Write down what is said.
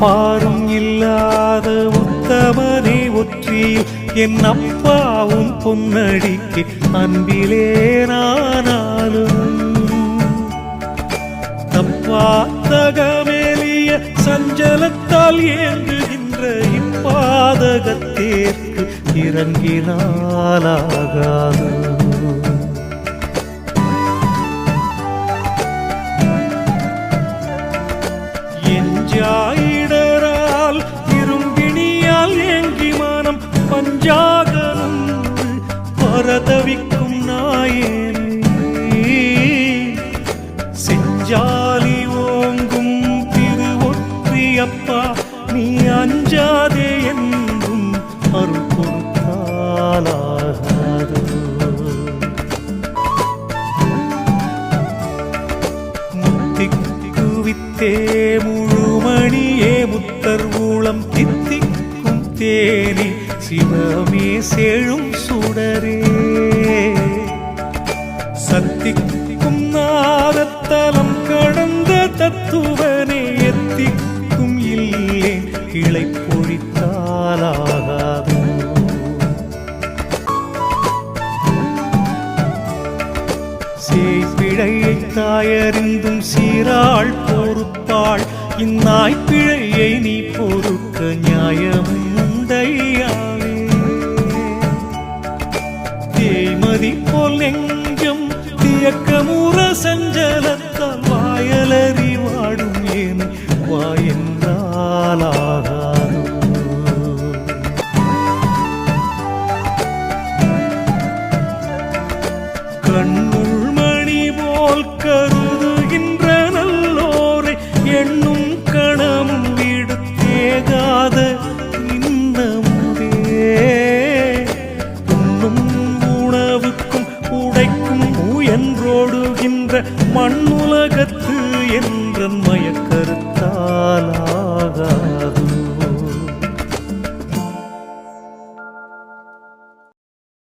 ஒப்பாரும் இல்லாத உத்தமனை ஒற்றி என் அப்பாவும் பொன்னடிக்கு அன்பிலே நானாலும். தப்பாத்தகமேலிய சஞ்சலத்தால் ஏங்குகின்ற இப்பாதகத்தேற்கு இறங்கினாலாகாது. எஞ்சாயிடரால் பரதவிக்கும் நாயேனே. செஞ்சாலி ஓங்கும் திருவொற்றியப்பா நீ அஞ்சாதே என்றும் அருள் கொடுத்தாலாகாதோ. முத்திக்குவித்தே முழுமணியே முத்தர் ஊளம் தித்திக்கும் தேனே சிவமே செழும் சுடரே. சத்திக்கும் நாதத்தலம் கடந்த தத்துவனே எத்திக்கும் இல்லை கிளை பொழித்தாலாகாது. சேய்பிழையை தாயறிந்தும் சீராள் பொறுப்பாள் இந்நாய்ப்பிழையை நீ பொறுக்க நியாயமுண்டையாவே தேய்மதி போல் எங்க இயக்கமுற சஞ்சலத்தால் வாயலறி வாடும் ஏன்? வாயென்றாலாகாதோ கண்ணுள் மணி போல் கருதுகின்ற நல்லோரை எண்ணும் கணமும் விடுத்தேகாத என்றோடுகின்ற மண்ணுலகத்து என்ற மயக்க